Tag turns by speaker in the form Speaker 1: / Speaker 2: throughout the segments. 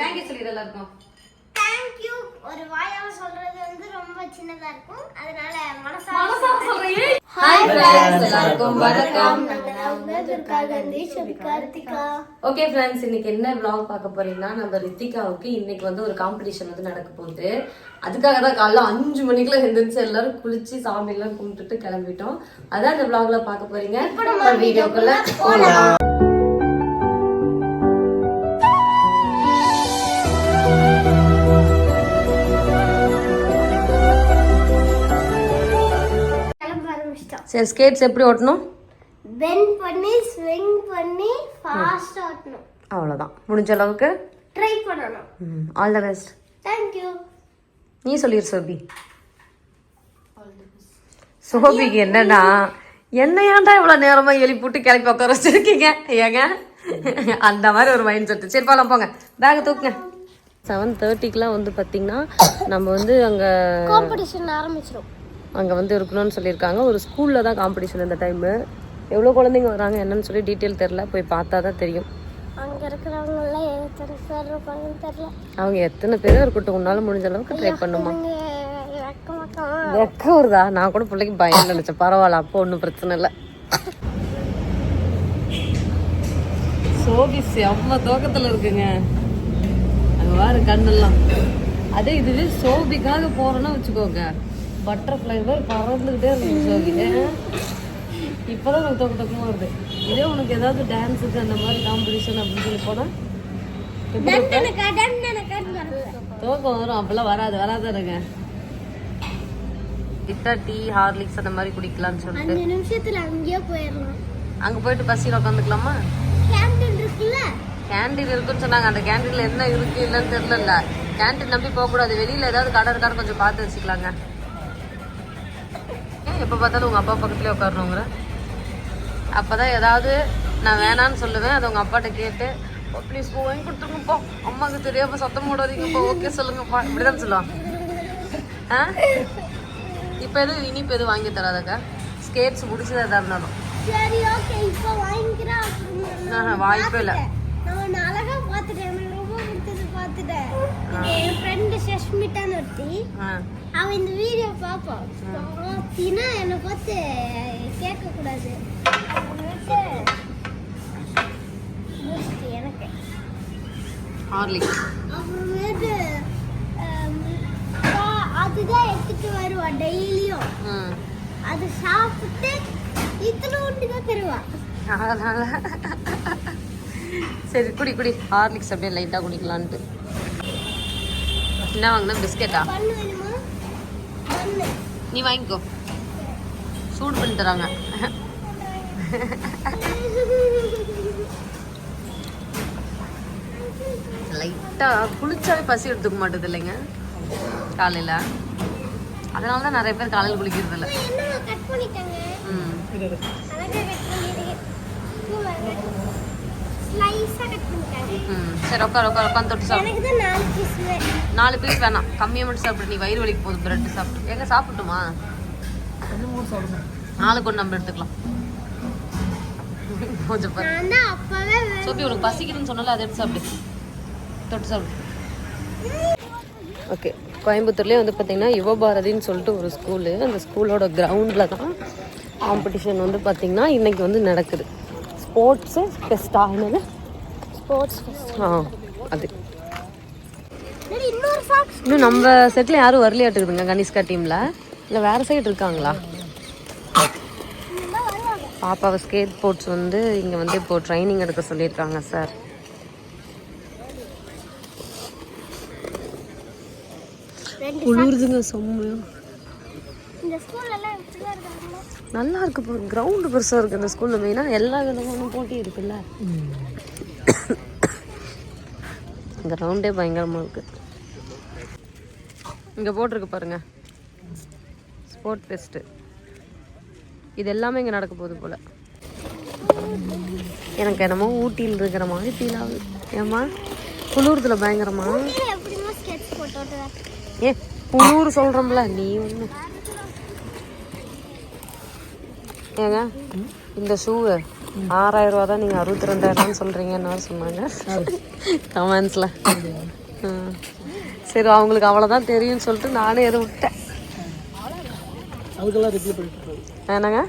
Speaker 1: Thank you சொல்லிடு எல்லாருக்கும்.
Speaker 2: Thank you ஒரு வாயால சொல்றது வந்து ரொம்ப சின்னதா இருக்கும். அதனால மனசார
Speaker 1: மனசார சொல்றீங்க.
Speaker 2: ஹாய்
Speaker 1: friends, எல்லாருக்கும் வணக்கம்.
Speaker 2: துர்கா காந்தி கார்த்திகா
Speaker 1: ஓகே ஃப்ரெண்ட்ஸ் இன்னைக்கு என்ன vlog பார்க்க போறீங்கன்னா நம்ம ரித்திகாவுக்கு இன்னைக்கு வந்து ஒரு காம்படிஷன் வந்து நடக்க போகுது. அதுக்காக தான் காலைல அஞ்சு மணிக்குள்ள எழுந்திரிச்சு எல்லாரும் குளிச்சு சாமி எல்லாம் கும்பிட்டுட்டு கிளம்பிட்டோம். அதான் இந்த vlogல பார்க்க போறீங்க. வீடியோக்குள்ள போலாம். சரி ஸ்கேட்ஸ் எப்படி ஓட்டணும்?
Speaker 2: பெண்ட் பண்ணி ஸ்விங் பண்ணி ஃபாஸ்ட் ஓட்டணும்.
Speaker 1: அவ்வளோதான் முடிஞ்ச அளவுக்கு?
Speaker 2: ட்ரை பண்ணணும்.
Speaker 1: ஆல் த பெஸ்ட்
Speaker 2: தேங்க்யூ
Speaker 1: நீ சொல்லிடு சோபி. சோபிக்கு என்னன்னா என்ன ஏன்டா இவ்வளவு நேரமா எழுப்பிட்டு கிளப்பி உட்கார வச்சிருக்கீங்க? ஏங்க? அந்த மாதிரி ஒரு மைண்ட் செட் சரி போலாம் போங்க. பேக் தூக்குங்க. செவன் தேர்ட்டிக்கெலாம் வந்து பார்த்தீங்கன்னா நம்ம வந்து அங்கே
Speaker 2: காம்படிஷன் ஆரம்பிச்சிடும்
Speaker 1: அங்கே வந்து இருக்கணும்னு சொல்லியிருக்காங்க. ஒரு ஸ்கூலில் தான் காம்படிஷன் இந்த டைமு எவ்வளோ குழந்தைங்க வராங்க என்னன்னு சொல்லி டீட்டெயில் தெரில போய் பார்த்தா தான் தெரியும்.
Speaker 2: அங்க எத்தனை பேர் இருப்பாங்கன்னு
Speaker 1: அவங்க எத்தனை பேரும் இருக்கட்டும் உன்னால முடிஞ்ச அளவுக்கு ட்ரை பண்ணுமா?
Speaker 2: வெக்க
Speaker 1: வருதா? நான் கூட பிள்ளைக்கு பயம் நினைச்சேன். பரவாயில்ல அப்போ ஒன்றும் பிரச்சனை இல்லை. சோபி செம்ம தோக்கத்தில் இருக்குங்க. அங்கே பாரு கண்ணெல்லாம். அதே இதுவே சோபிக்காக போறோம்னா வச்சுக்கோங்க. பட்டர்ஃப்ளை மாதிரி பறந்துக்கிட்டே இருக்கு சோபி இப்போதான் உனக்கு தோக்க தோக்கமாக வருது. இதே உனக்கு ஏதாவது டான்ஸுக்கு அந்த மாதிரி காம்படிஷன் அப்படின்னு சொல்லி போனால்
Speaker 2: வரல
Speaker 1: தூக்கம் வரும். அப்பெல்லாம் வராது. வராதுங்க கிட்டா டீ ஹார்லிக்ஸ் அந்த மாதிரி குடிக்கலாம்னு சொல்லிட்டு.
Speaker 2: அஞ்சு நிமிஷத்துல அங்கேயே போயிடலாம்.
Speaker 1: அங்க போயிட்டு பசியில் உட்காந்துக்கலாமா?
Speaker 2: கேண்டீன் இருக்குல்ல?
Speaker 1: கேண்டீன் இருக்குன்னு சொன்னாங்க. அந்த கேண்டீன்ல என்ன இருக்கு இல்லைன்னு தெரியல கேண்டீன் நம்பி போக கூடாது வெளியில ஏதாவது கடை இருக்கான்னு கொஞ்சம் பார்த்து வச்சுக்கலாங்க. எப்போ பார்த்தாலும் உங்க அப்பா பக்கத்துலேயே உட்காரணுங்கிற. அப்பதான் ஏதாவது நான் வேணான்னு சொல்லுவேன். அதை உங்க அப்பாட்ட கேட்டு ப்ளீஸ் போ வாங்கி கொடுத்துருங்கப்பா அம்மாவுக்கு தெரியாம சத்தம் போடாதீங்கப்பா ஓகே சொல்லுங்கப்பா இப்படிதான் சொல்லுவான் ஆ? இப்போ எதுவும் இனிப்பு எதுவும் வாங்கி தராதக்கா? ஸ்கேட்ஸ் முடிச்சதா எதா இருந்தாலும்.
Speaker 2: சரி ஓகே இப்போ வாங்கிக்கிறேன்
Speaker 1: ஆஹா, வாய்ப்பே இல்லை.
Speaker 2: பார்த்துட்டேன். ரொம்ப பார்த்துட்டேன். என் ஃப்ரெண்டு சஷ்மிட்டான்னு ஒருத்தி.
Speaker 1: ஆ.
Speaker 2: அவன் இந்த வீடியோ பார்ப்பான் பார்த்தீங்கன்னா என்னை பார்த்து கேட்கக்கூடாது. எனக்கு
Speaker 1: ஹார்லிக்ஸ்
Speaker 2: அப்புறமேட்டு அதுதான் எடுத்துட்டு வருவா டெய்லியும் அது சாப்பிட்டு இத்தனை ஒன்று தான் தருவா.
Speaker 1: அதனால. சரி குடி குடி. ஹார்லிக்ஸ் அப்படியே லைட்டாக குடிக்கலான்ட்டு. என்ன வாங்கினா? பிஸ்கெட்டா நீ வாங்கிக்கோ. சூடு பண்ணி தராங்க. லைட்டாக குளிச்சாவே பசி எடுத்துக்க மாட்டேது இல்லைங்க. காலையில். அதனால தான் நிறைய பேர் காலையில் குளிக்கிறது இல்லை ம். சரி உட்கார் உட்கார் உட்காந்து தொட்டு சாப்பிடு.
Speaker 2: எனக்கு தான் நாலு பீஸ்
Speaker 1: நாலு பீஸ் வேணாம். கம்மியாக மட்டும் சாப்பிடு நீ வயிறு வலிக்கு போகுது பிரெட் சாப்பிட்டு எங்க சாப்பிட்டுமா நாளுக்கு ஒன்று நம்ம எடுத்துக்கலாம். கொஞ்சம் பாரு.
Speaker 2: நான் தான் அப்பவே வே-
Speaker 1: சோபி உனக்கு பசிக்குதுன்னு சொன்னால அதை எடுத்து சாப்பிடு. தொட்டு சாப்பிடு. ஓகே கோயம்புத்தூர்லேயே வந்து பார்த்தீங்கன்னா யுவபாரதின்னு சொல்லிட்டு ஒரு ஸ்கூலு அந்த ஸ்கூலோட கிரவுண்டில் தான் காம்படிஷன் வந்து பார்த்தீங்கன்னா இன்னைக்கு வந்து நடக்குது. என்னது
Speaker 2: ஸ்போர்ட்ஸ்
Speaker 1: ஆ அது
Speaker 2: இன்னொரு சாக்ஸ்
Speaker 1: இன்னும் நம்ம செட்டில் யாரும் வரலையாட்டுக்குதுங்க கனிஷ்கா டீமில் இல்லை வேறு சைடு இருக்காங்களா பாப்பாவை ஸ்கேட் ஸ்போர்ட்ஸ் வந்து இங்கே வந்து இப்போ ட்ரைனிங் எடுக்க சொல்லியிருக்காங்க சார் குளிருதுங்க செம்மையா
Speaker 2: இந்த ஸ்கூல்ல எல்லாம் இப்படிதான் இருக்காங்களா
Speaker 1: நல்லா இருக்கு இப்போ கிரவுண்டு பெருசாக இருக்குது இந்த ஸ்கூலில் மெயினாக எல்லா விதமான போட்டி இருக்குல்ல. கிரவுண்டே பயங்கரமாக இருக்கு. இங்கே போட்டிருக்கு பாருங்க. ஸ்போர்ட் ஃபெஸ்ட்டு இது எல்லாமே இங்கே நடக்க போகுது போல். எனக்கு என்னமோ ஊட்டியில் இருக்கிற மாதிரி ஃபீல் ஆகுது. ஏம்மா? குளிர்துல பயங்கரமா. ஏ குளிர் சொல்கிறோம்ல நீ ஒன்று ஏங்க இந்த ஷூவு ஆறாயிரம் ரூபா தான் நீங்கள் அறுபத்தி ரெண்டாயிரம்னு சொல்கிறீங்கன்னு சொன்னாங்க. கமெண்ட்ஸில் சரி அவங்களுக்கு அவ்வளோதான் தெரியும்னு சொல்லிட்டு நானே எதுவும் விட்டேன். என்னங்க?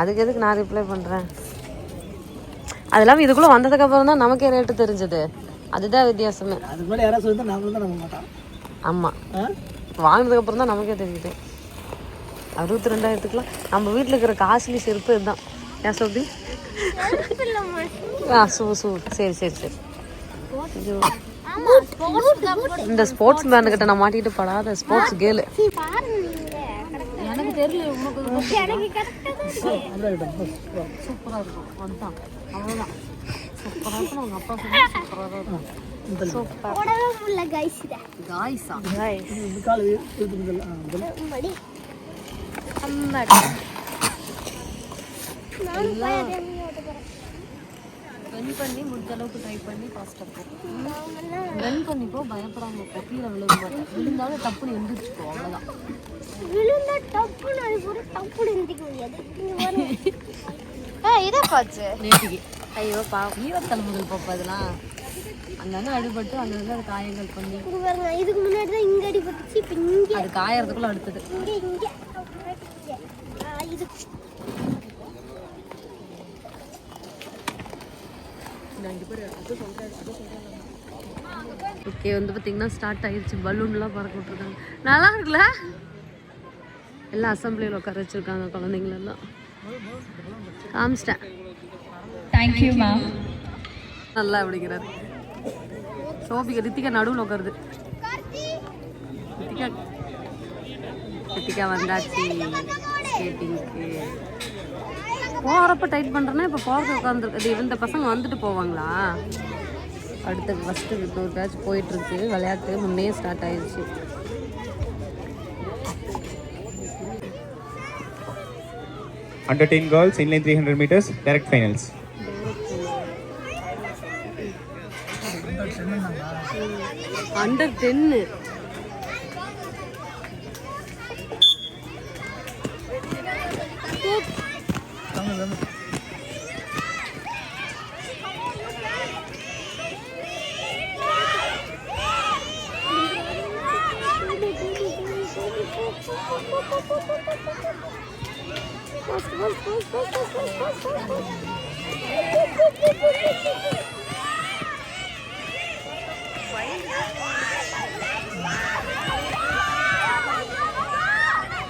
Speaker 1: அதுக்கு எதுக்கு நான் ரிப்ளை பண்ணுறேன் அது இல்லாமல் இதுக்குள்ளே வந்ததுக்கப்புறம் தான் நமக்கே ரேட்டு தெரிஞ்சது. அதுதான் வித்தியாசமே.
Speaker 3: அதுக்கு மேலே யாராவது சொல்லி தான் நம்ப மாட்டான்
Speaker 1: ஆமாம் வாங்கினதுக்கப்புறம் தான் நமக்கே தெரியுது. அறுபத்தி ரெண்டாயிரத்துக்குலாம் நம்ம வீட்டில் இருக்கிற காஸ்ட்லி செருப்பு இதுதான். ஏன் சோபி ஆ சூ சூ. சரி சரி சரி. இந்த ஸ்போர்ட்ஸ் மேன் கிட்ட நான் மாட்டிட்டு படாத. ஸ்போர்ட்ஸ்
Speaker 2: நீங்க
Speaker 1: எனக்கு தெரியல உனக்கு
Speaker 2: எனக்கு கரெக்டா தான் இருக்கு
Speaker 1: சூப்பராக இருக்கும். அதுதான் அவ்வளோதான் சூப்பராக இருக்கும். அவங்க அப்பா சூப்பராக தான் இருக்கும். சூப்பர்
Speaker 2: கைஸ்
Speaker 3: கால்
Speaker 1: ரன் பண்ணி முடிஞ்ச அளவுக்கு ட்ரை பண்ணி ஃபாஸ்ட்டாக இருக்கும் ரன் பண்ணிப்போ பயப்படாம கீழே விழுக மாட்டேன் விழுந்தாலும் டப்புன்னு எந்திரிச்சுக்கோ அவ்வளோதான்
Speaker 2: விழுந்தா டப்புன்னு அது கூட டப்புன்னு எந்திக்க முடியாது. ஆ இதை
Speaker 1: நேற்றுக்கு ஐயோ பா ஈரத்தலைமுதல் பாப்பா இதெல்லாம். அங்கங்கே அடிபட்டு அங்கங்கே அது காயங்கள் பண்ணி.
Speaker 2: இதுக்கு முன்னாடி தான் இங்க அடிபட்டுச்சு இப்போ இங்க.
Speaker 1: அது காயறதுக்குள்ள அடுத்தது.
Speaker 2: இங்க இங்க.
Speaker 1: ஓகே வந்து பார்த்தீங்கன்னா ஸ்டார்ட் ஆயிடுச்சு பலூன்லாம் பறக்க விட்ருக்காங்க நல்லா இருக்குல்ல? எல்லாம் அசம்பிளியில் உட்கார வச்சுருக்காங்க குழந்தைங்களெல்லாம் காமிச்சிட்டேன்.
Speaker 4: தேங்க்யூ மேம்
Speaker 1: நல்லா அப்படிங்கிறாரு சோபிகா ரித்திகா நடுவில் உட்காருது. ரித்திகா ரித்திகா வந்தாச்சு. ஸ்கேட்டிங்க்கு போகிறப்ப டைட் பண்ணுறேன்னா இப்போ போகிறது உட்காந்துருக்கு இந்த பசங்க வந்துட்டு போவாங்களா? அடுத்த ஃபஸ்ட்டு இன்னொரு பேட்ச் போயிட்டுருக்கு விளையாட்டு முன்னே ஸ்டார்ட் ஆயிடுச்சு
Speaker 5: Under 10 girls, inline 300 meters, direct finals.
Speaker 1: Under டென்னு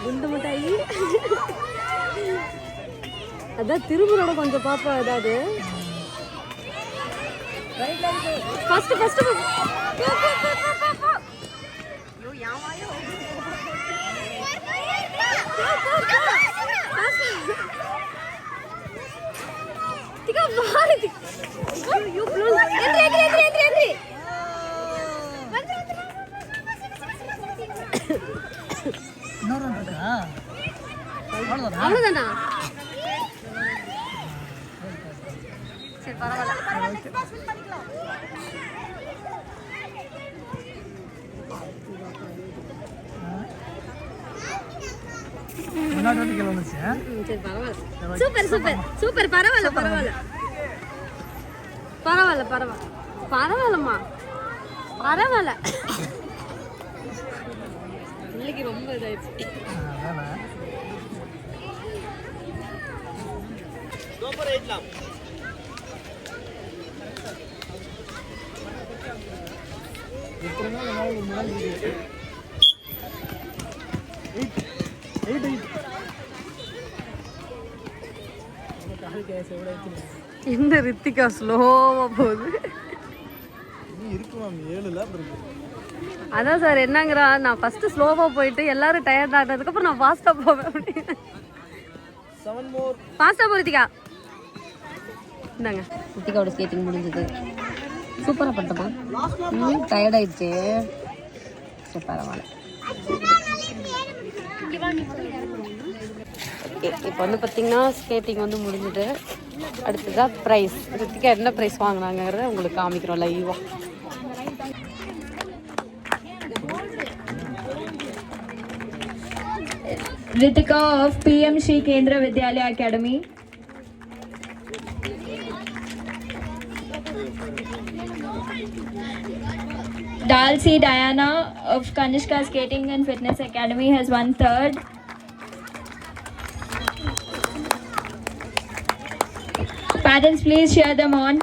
Speaker 1: குண்டு மிட்டாயி அதான் திருமுறோட கொஞ்சம் பாப்பா ஏதாவது. First first
Speaker 3: Tika bağırdık. Yok lan. Gas எவ்வளோ வச்சுருக்கேன்
Speaker 1: இந்த ரித்திகா ஸ்லோவா போகுது.
Speaker 3: இன்னும் இருக்கு மேம் ஏழுல அப்புறம் இருக்கு.
Speaker 1: அதான் சார் என்னங்கிறா நான் ஃபர்ஸ்ட் ஸ்லோவா போயிட்டு எல்லாரும் டயர்ட் ஆனதுக்கப்புறம் நான் ஃபாஸ்டா போவேன் அப்படின்னு.
Speaker 3: செவன் மோர்
Speaker 1: ஃபாஸ்டா போ ரித்திகா இந்தாங்க. ரித்திகாவோட ஸ்கேட்டிங் முடிஞ்சது. சூப்பராக பண்ணிட்டோமா ம் டயர்ட் ஆயிடுச்சு. சரி பரவாயில்ல. ஓகே இப்போ வந்து பார்த்தீங்கன்னா ஸ்கேட்டிங் வந்து முடிஞ்சது. அடுத்ததாக ப்ரைஸ் ரித்திகா என்ன ப்ரைஸ் வாங்கினாங்கிறத உங்களுக்கு காமிக்கிறோம் லைவாக
Speaker 4: Ritika of PMC Kendra Vidyalaya Academy. Dalsi Diana of Kanishka Skating and Fitness Academy has won third. Parents, please share them on.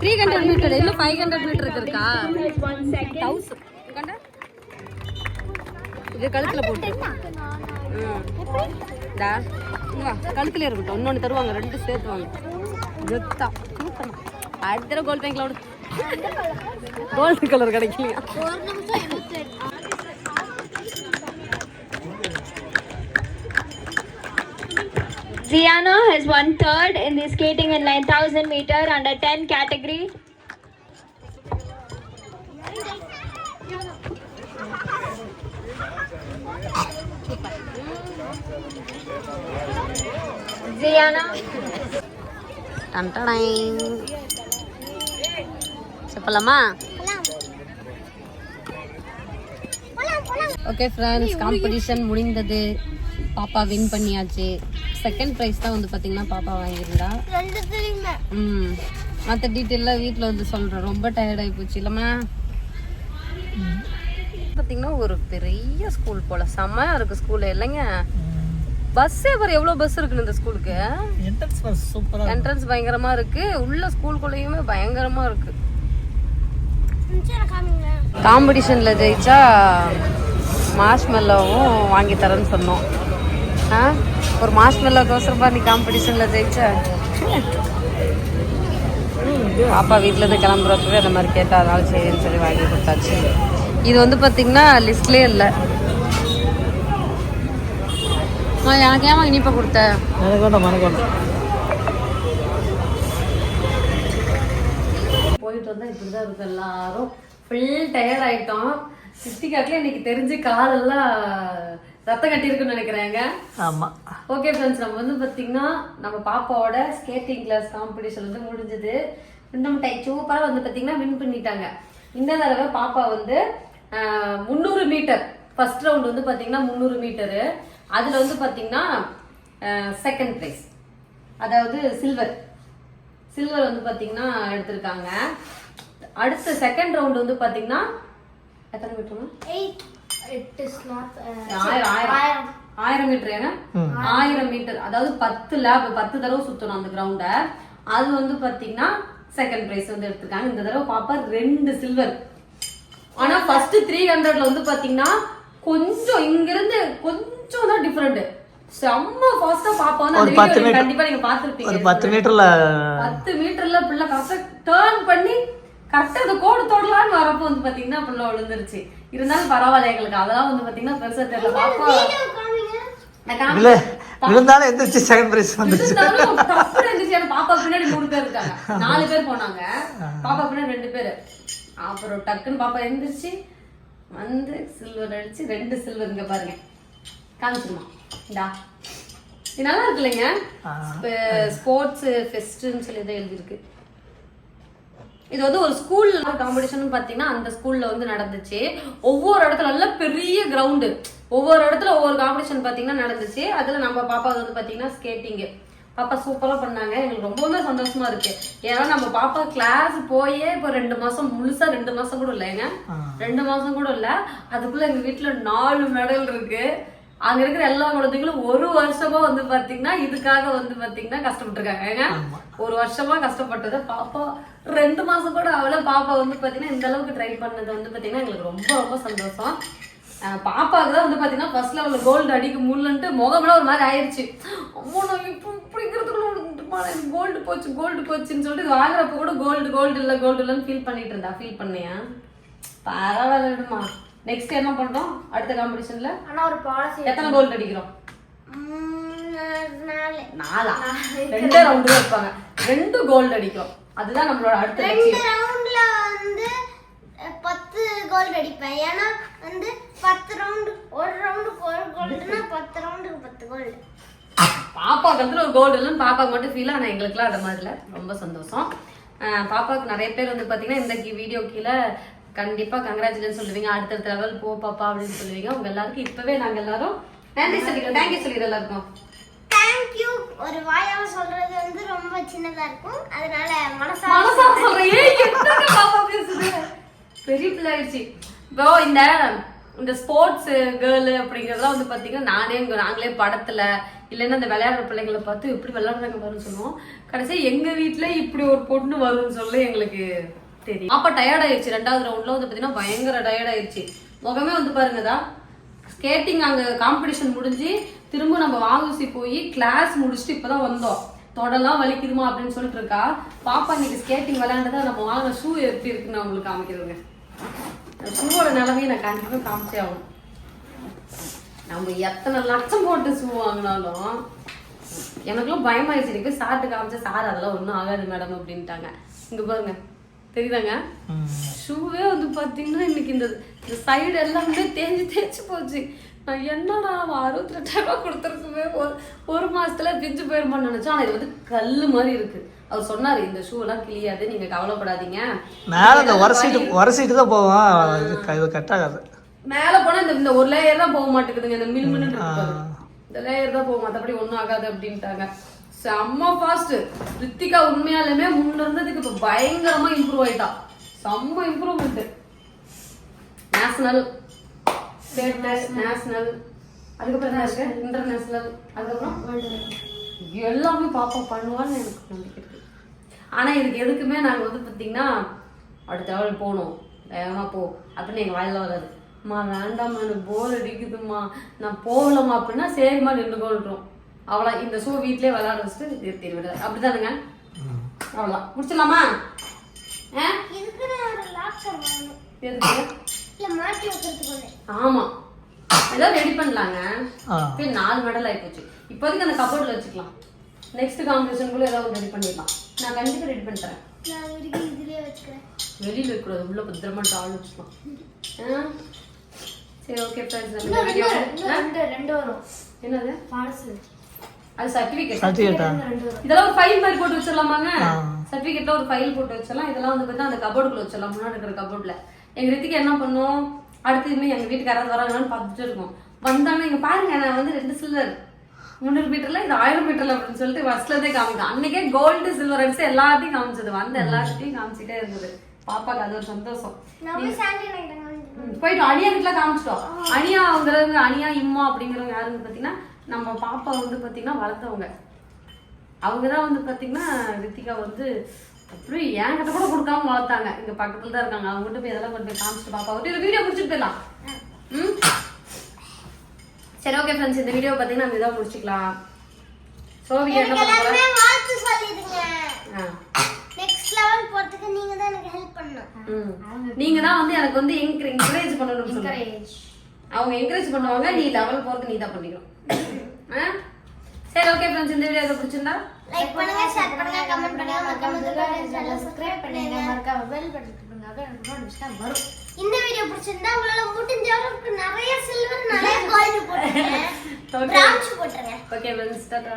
Speaker 1: Three hundred meter இன்னும் ஃபைவ் ஹண்ட்ரட் மீட்டருக்கு இருக்கா. தௌசண்ட் கண்டா இது கழுத்துல போட்டு. டா கழுத்துல இருக்கட்டும். இன்னொன்று தருவாங்க. ரெண்டு சேர்த்து வாங்க ஜெத்தா அடுத்த கோல்ட் பேங்க்ல கோல்டு கலர் கிடைக்கலையா?
Speaker 4: Ziana has won third in the skating in 9000 meter under 10 category. Ziana.
Speaker 2: Okay,
Speaker 1: friends, competition is winning. Papa win. Paniyache. Second prize தான் வந்து பார்த்தீங்கன்னா பாப்பா வாங்கியிருந்தா. ம். மற்ற டீட்டெயிலாக வீட்டில் வந்து சொல்கிறேன் ரொம்ப டயர்ட் ஆகி போச்சு. இல்லைம்மா. பார்த்தீங்கன்னா ஒரு பெரிய ஸ்கூல் போல. செம்மையா இருக்கு ஸ்கூல் இல்லைங்க. பஸ்ஸே பாரு எவ்வளோ பஸ் இருக்குன்னு இந்த ஸ்கூலுக்கு
Speaker 3: என்ட்ரன்ஸ் பஸ் சூப்பரா
Speaker 1: என்ட்ரன்ஸ் பயங்கரமா இருக்கு. உள்ள ஸ்கூலுக்குள்ளேயுமே பயங்கரமா இருக்கு.
Speaker 2: சரி காமிங்க
Speaker 1: காம்படிஷன்ல ஜெயிச்சா மாஷ்மெல்லோவும் வாங்கி தரேன்னு சொன்னோம். ஆ? ஒரு மாஷ்மெல்லோக்கோசரமா நீ காம்படிஷன்ல ஜெயிச்ச. பாப்பா வீட்ல இருந்து கிளம்புறப்பவே அந்த மாதிரி கேட்டா அதனால சரின்னு சொல்லி வாங்கி கொடுத்தாச்சு. இது வந்து பாத்தீங்கன்னா லிஸ்ட்லயே இல்லை. எனக்கு ஏன் இனிப்பா கொடுத்த? போயிட்டு வந்தா இப்படிதான் இருக்கு எல்லாரும். ஃபுல் டயர்ட் ஆயிட்டோம். சித்திகாட்டில் இன்னைக்கு தெரிஞ்சு காலெல்லாம் ரத்தம் கட்டியிருக்குன்னு நினைக்கிறேங்க.
Speaker 3: ஆமா.
Speaker 1: ஓகே ஃப்ரெண்ட்ஸ் நம்ம வந்து பார்த்தீங்கன்னா நம்ம பாப்பாவோட ஸ்கேட்டிங் கிளாஸ் காம்படிஷன் வந்து முடிஞ்சது. நம்ம டை சூப்பராக வந்து பார்த்தீங்கன்னா வின் பண்ணிட்டாங்க. இந்த தடவை பாப்பா வந்து முந்நூறு மீட்டர் ஃபர்ஸ்ட் ரவுண்ட் வந்து பார்த்தீங்கன்னா முந்நூறு மீட்டரு அதில் வந்து பார்த்தீங்கன்னா செகண்ட் ப்ரைஸ் அதாவது சில்வர் சில்வர் வந்து பார்த்தீங்கன்னா எடுத்திருக்காங்க. அடுத்த செகண்ட் ரவுண்ட் வந்து பார்த்தீங்கன்னா எத்தனை மீட்டருங்க
Speaker 2: எயிட் எட்டு ஸ்லாப்
Speaker 1: ஆயிரம் ஆயிரம். ஆயிரம். மீட்டர் ஏங்க? ஆயிரம் மீட்டர் அதாவது பத்து லேப் பத்து தடவை சுத்தணும் அந்த கிரவுண்ட அது வந்து பாத்தீங்கன்னா செகண்ட் பிரைஸ் வந்து எடுத்திருக்காங்க. இந்த தடவை பாப்பா ரெண்டு சில்வர் ஆனா ஃபர்ஸ்ட் த்ரீ ஹண்ட்ரட்ல வந்து பாத்தீங்கன்னா கொஞ்சம் இங்க இருந்து கொஞ்சம் தான் டிஃபரெண்ட் செம்ம ஃபாஸ்டா பாப்பா வந்து. கண்டிப்பா நீங்க பாத்துருப்பீங்க
Speaker 3: ஒரு பத்து மீட்டர்ல
Speaker 1: பத்து மீட்டர்ல பிள்ளை கரெக்டா டேர்ன் பண்ணி கரெக்டா அந்த கோடு தொடலான்னு வரப்போ வந்து பாத்தீங்கன்னா பிள்ளை விழுந்துருச்சு. இருந்தாலும் பரவாயில்ல எங்களுக்கு. அதெல்லாம் வந்து பாத்தீங்கன்னா பெருசா தெரியல. பாப்பா
Speaker 2: காமிங்க?
Speaker 1: நான் காமி-
Speaker 3: இல்ல விழுந்தாலும் எந்திரிச்சு செகண்ட் பிரைஸ்.
Speaker 1: ஏன்னா பாப்பா பின்னாடி மூணு பேர் இருக்காங்க. நாலு பேர் போனாங்க. பாப்பா பின்னாடி ரெண்டு பேர். அப்புறம் டக்குன்னு பாப்பா எந்திரிச்சு வந்து சில்வர் அடிச்சு ரெண்டு சில்வர் இங்க பாருங்க. காமிச்சிருமா? இந்தா. இது நல்லா இருக்கு இல்லைங்க ஸ்போர்ட்ஸ் ஃபெஸ்ட்னு சொல்லி தான் எழுதியிருக்கு. இது வந்து ஒரு ஸ்கூல் காம்படிஷன் பார்த்தீங்கன்னா அந்த ஸ்கூல்ல வந்து நடந்துச்சு. ஒவ்வொரு இடத்துல நல்ல பெரிய கிரவுண்டு ஒவ்வொரு இடத்துல ஒவ்வொரு காம்படிஷன் பார்த்தீங்கன்னா நடந்துச்சு. அதில் நம்ம பாப்பா வந்து பார்த்தீங்கன்னா ஸ்கேட்டிங்கு பாப்பா சூப்பராக பண்ணாங்க. எங்களுக்கு ரொம்பவே சந்தோஷமா இருக்கு. ஏன்னா நம்ம பாப்பா கிளாஸ் போயே இப்போ ரெண்டு மாசம் முழுசா ரெண்டு மாசம் கூட இல்லைங்க ரெண்டு மாசம் கூட இல்லை. அதுக்குள்ள எங்க வீட்டுல நாலு மெடல் இருக்கு. அங்க இருக்கிற எல்லா குழந்தைகளும் ஒரு வருஷமா வந்து பாத்தீங்கன்னா இதுக்காக வந்து பாத்தீங்கன்னா கஷ்டப்பட்டிருக்காங்க. ஏங்க? ஒரு வருஷமா கஷ்டப்பட்டதை பாப்பா ரெண்டு மாசம் கூட அவள பாப்பா வந்து பாத்தீங்கன்னா இந்த அளவுக்கு ட்ரை பண்ணது வந்து பாத்தீங்கன்னா எங்களுக்கு ரொம்ப ரொம்ப சந்தோஷம். பாப்பாவுக்கு தான் வந்து பாத்தீங்கன்னா ஃபர்ஸ்ட் லெவலில் கோல்டு அடிக்க முடியலன்ட்டு முகமெல்லாம் ஒரு மாதிரி ஆயிடுச்சு அம்மா நான் இப்போ இப்படிங்கிறதுக்குள்ள கோல்டு போச்சு கோல்டு போச்சுன்னு சொல்லிட்டு வாங்குறப்ப கூட கோல்டு கோல்டு இல்லை கோல்டு இல்லைன்னு ஃபீல் பண்ணிட்டு இருந்தா. ஃபீல் பண்ணியா? பரவாயில்ல விடுமா நெக்ஸ்ட் என்ன பண்றோம்? அடுத்த காம்படிஷன்ல
Speaker 2: ஆனா ஒரு பாலிசி
Speaker 1: எத்தனை கோல்டு அடிக்கிறோம்?
Speaker 2: நாலு.
Speaker 1: ரெண்டே ரவுண்டு தான் இருப்பாங்க. ரெண்டு கோல்டு அடிக்கிறோம். அதுதான் நம்மளோட அடுத்த
Speaker 2: ரெண்டு ரவுண்ட்ல வந்து பத்து கோல்டு அடிப்பேன். ஏன்னா வந்து பத்து ரவுண்டு ஒரு ரவுண்டுக்கு ஒரு கோல்டுனா பத்து ரவுண்டுக்கு பத்து கோல்டு
Speaker 1: பாப்பாக்கு வந்து ஒரு கோல்டு இல்லைன்னு பாப்பாக்கு மட்டும் ஃபீல் ஆனால் எங்களுக்குலாம் அந்த மாதிரி இல்லை ரொம்ப சந்தோஷம். அஹ் பாப்பாக்கு நிறைய பேர் வந்து பார்த்தீங்கன்னா இந்த வீடியோ கீழே கண்டிப்பாக கங்க்ராச்சுலேஷன் சொல்லுவீங்க அடுத்தடுத்த லெவல் போ பாப்பா அப்படின்னு சொல்லுவீங்க. உங்க எல்லாருக்கும் இப்பவே நாங்கள் எல்லாரும் நன்றி சொல்லிக்கிறோம். தேங்க்யூ சொல்லிடுறோம் எல்லாருக்கும்.
Speaker 2: தேங்க்யூ ஒரு வாயால சொல்றது வந்து ரொம்ப சின்னதா இருக்கும். அதனால மனசார
Speaker 1: மனசார சொல்றேன் பெரிய பிள்ளை ஆயிடுச்சு. இப்போ இந்த இந்த ஸ்போர்ட்ஸ் கேர்ள் அப்படிங்கறதெல்லாம் வந்து பாத்தீங்கன்னா நானே நாங்களே படத்துல இல்லைன்னா இந்த விளையாடுற பிள்ளைங்களை பார்த்து இப்படி விளையாடுறாங்க பாருன்னு சொல்லுவோம் கடைசி எங்க வீட்ல இப்படி ஒரு பொண்ணு வரும்னு சொல்லி எங்களுக்கு தெரியும். அப்போ டயர்ட் ஆயிடுச்சு ரெண்டாவது ரவுண்ட்ல வந்து பார்த்தீங்கன்னா பயங்கர டயர்ட் ஆயிடுச்சு முகமே வந்து பாருங்கதா ஸ்கேட்டிங் அங்கே காம்படிஷன் முடிஞ்சு திரும்ப நம்ம வாங்குசி போய் கிளாஸ் முடிச்சுட்டு இப்பதான் வந்தோம். தொடலாம் வலிக்குதுமா அப்படின்னு சொல்லிட்டு இருக்கா. பாப்பா இன்னைக்கு ஸ்கேட்டிங் விளையாண்டதா நம்ம வாங்கின ஷூ எப்படி இருக்குன்னு நான் உங்களுக்கு காமிக்கிறேங்க. ஷூவோட நிலமையை நான் கண்டிப்பாக காமிச்சே ஆகும் நம்ம எத்தனை லட்சம் போட்டு ஷூ வாங்கினாலும் எனக்குலாம் பயமாயிடுச்சு நீ போய் சார்ட்டு காமிச்சா சார் அதெல்லாம் ஒன்றும் ஆகாது மேடம் அப்படின்ட்டாங்க. இங்கே பாருங்க. தெரியுதாங்க? ஷூவே வந்து பாத்தீங்கன்னா இன்னைக்கு இந்த சைடு எல்லாமே தேஞ்சு தேய்ச்சி போச்சு. நான் என்னடா அவன் அறுபத்தி ரெண்டாயிரம் ரூபாய் கொடுத்துருக்குமே ஒரு ஒரு மாசத்துல பிஞ்சு போயிருமான்னு நினைச்சேன். ஆனா இது வந்து கல்லு மாதிரி இருக்கு. அவர் சொன்னாரு இந்த ஷூ எல்லாம் கிளியாது நீங்க கவலைப்படாதீங்க.
Speaker 3: மேலே இந்த உரசிட்டு உரசிட்டு தான் இது கட் ஆகாது.
Speaker 1: மேல போனா இந்த இந்த ஒரு லேயர் தான் போக மாட்டேங்குதுங்க. இந்த மினு மினு இந்த லேயர் தான் போகும். மத்தபடி ஒண்ணும் ஆகாது அப்படின்ட்டாங்க. செம்ம ஃபாஸ்ட் ரித்திகா உண்மையாலுமே முன்ன இருந்ததுக்கு இப்ப பயங்கரமா இம்ப்ரூவ் ஆயிட்டா. செம்ம இம்ப்ரூவ்மெண்ட் நேஷனல் ஸ்டேட் நேஷனல் அதுக்கப்புறம் என்ன இருக்கு? இன்டர்நேஷனல் அதுக்கப்புறம் எல்லாமே பாப்பா பண்ணுவான்னு எனக்கு நம்பிக்கை இருக்கு. ஆனா இதுக்கு எதுக்குமே நாங்க வந்து பாத்தீங்கன்னா அடுத்த லெவல் போகணும். வேகமா போ. அப்படின்னு எங்க வாயில வராது. அம்மா வேண்டாம்மா எனக்கு போர் அடிக்குதும்மா. நான் போகலம்மா அப்படின்னா சரிம்மா நின்று கொள்றோம் அவ்வளோ இந்த ஷூ வீட்லயே விளையாட வச்சுட்டு நிறுத்தி விடுறது அப்படிதானுங்க அவ்வளோதான் முடிச்சிடலாமா? ஆ?
Speaker 2: இதுக்கு நான் ஒரு லாக்கர் வாங்கணும்.
Speaker 1: எதுக்கு?
Speaker 2: இல்ல மாட்டி வைக்கிறதுக்கு ஒண்ணு
Speaker 1: ஆமா. ஏதாவது ரெடி பண்ணலாங்க. இப்போ நாலு மெடல் ஆயிப்போச்சு இப்போதைக்கு அந்த கபோர்டில் வச்சுக்கலாம். நெக்ஸ்ட் காம்படிஷனுக்குள்ள ஏதாவது ரெடி பண்ணிடலாம். நான் கண்டிப்பா ரெடி பண்ணி தரேன்.
Speaker 2: நான் வரைக்கும் இதுலயே வச்சுக்கிறேன்.
Speaker 1: வெளியில இருக்கக்கூடாது. உள்ள பத்திரமா டால் வச்சுக்கலாம். ஆ? சரி ஓகே ஃப்ரெண்ட்ஸ்
Speaker 2: ரெண்டு வரும்.
Speaker 1: என்னது?
Speaker 2: பார்சல்
Speaker 1: அது
Speaker 3: சர்டிஃபிகேட்டா
Speaker 1: இதெல்லாம் ஒரு ஃபைல் மாதிரி போட்டு வச்சிடலாமாங்க?
Speaker 3: ஆ.
Speaker 1: சர்டிஃபிகேட்ல ஒரு ஃபைல் போட்டு வச்சிடலாம். இதெல்லாம் வந்து பார்த்தா அந்த கபோர்டுக்குள்ள வச்சிடலாம். முன்னாடி இருக்கிற கபோர்ட்ல எங்க ரித்திக்கு என்ன பண்ணும்? அடுத்து இனிமே எங்க வீட்டுக்கு யாராவது வராங்களான்னு பார்த்துட்டு இருக்கோம். வந்தாங்கன்னா இங்க பாருங்க நான் வந்து ரெண்டு சில்வர் முந்நூறு மீட்டர்ல இது ஆயிரம் மீட்டர்ல அப்படின்னு சொல்லிட்டு ஃபர்ஸ்ட்ல இருந்தே காமிக்கும் அன்னைக்கே கோல்டு சில்வர் அடிச்சு எல்லாத்தையும் காமிச்சது. வந்த எல்லாத்தையும் காமிச்சிட்டே இருந்தது. பாப்பாக்கு அது ஒரு சந்தோஷம். போயிட்டு அனியா வீட்டுல காமிச்சிட்டோம். அனியாங்கிறவங்க அனியா இம்மா அப்படிங்கிறவங்க யாருன்னு பாத்தீங்கன்னா நம்ம பாப்பா வந்து பாத்தீங்கன்னா வளர்த்தவங்க. அவங்க தான் வந்து பாத்தீங்கன்னா ரித்திகா வந்து அப்படியே என்கிட்ட கூட கொடுக்காம வளர்த்தாங்க. இங்க பக்கத்துல தான் இருக்காங்க. அவங்க கிட்ட போய் இதெல்லாம் கொண்டு போய் காமிச்சிட்டு பாப்பா ஒரு வீடியோ முடிச்சுட்டு போயிடலாம். ம்? சரி ஓகே ஃப்ரெண்ட்ஸ் இந்த வீடியோ பாத்தீங்கன்னா நம்ம இதாக முடிச்சுக்கலாம். சோவியா என்ன பண்ண போற?
Speaker 2: எல்லாருமே வாழ்த்து சொல்லிடுங்க.
Speaker 1: ஆ.
Speaker 2: நெக்ஸ்ட் லெவல் போறதுக்கு நீங்க தான் எனக்கு ஹெல்ப் பண்ணணும்.
Speaker 1: நீங்க தான் வந்து எனக்கு வந்து என்கரேஜ் சொல்லுங்க அவங்க என்கரேஜ் பண்ணுவாங்க நீ லெவல் போறது நீ தான் பண்ணிக்கணும்? சரி ஓகே ஃப்ரெண்ட்ஸ் இந்த வீடியோ பிடிச்சிருந்தா
Speaker 2: லைக் பண்ணுங்க ஷேர் பண்ணுங்க கமெண்ட் பண்ணுங்க மறக்காம சப்ஸ்கிரைப் பண்ணுங்க
Speaker 6: மறக்காம பெல் பட்டன் பண்ணுங்க அப்ப வரும்
Speaker 2: இந்த வீடியோ பிடிச்சிருந்தா உங்களால முடிஞ்ச அளவுக்கு நிறைய சில்வர் நிறைய கோல்டு போட்டுருங்க
Speaker 1: ஓகே ஃப்ரெண்ட்ஸ் டாடா.